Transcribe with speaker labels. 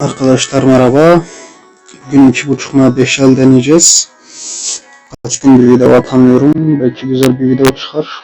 Speaker 1: Arkadaşlar merhaba. Bugün iki buçuk beş el deneyeceğiz. Kaç gün bir video atamıyorum. Belki güzel bir video çıkar.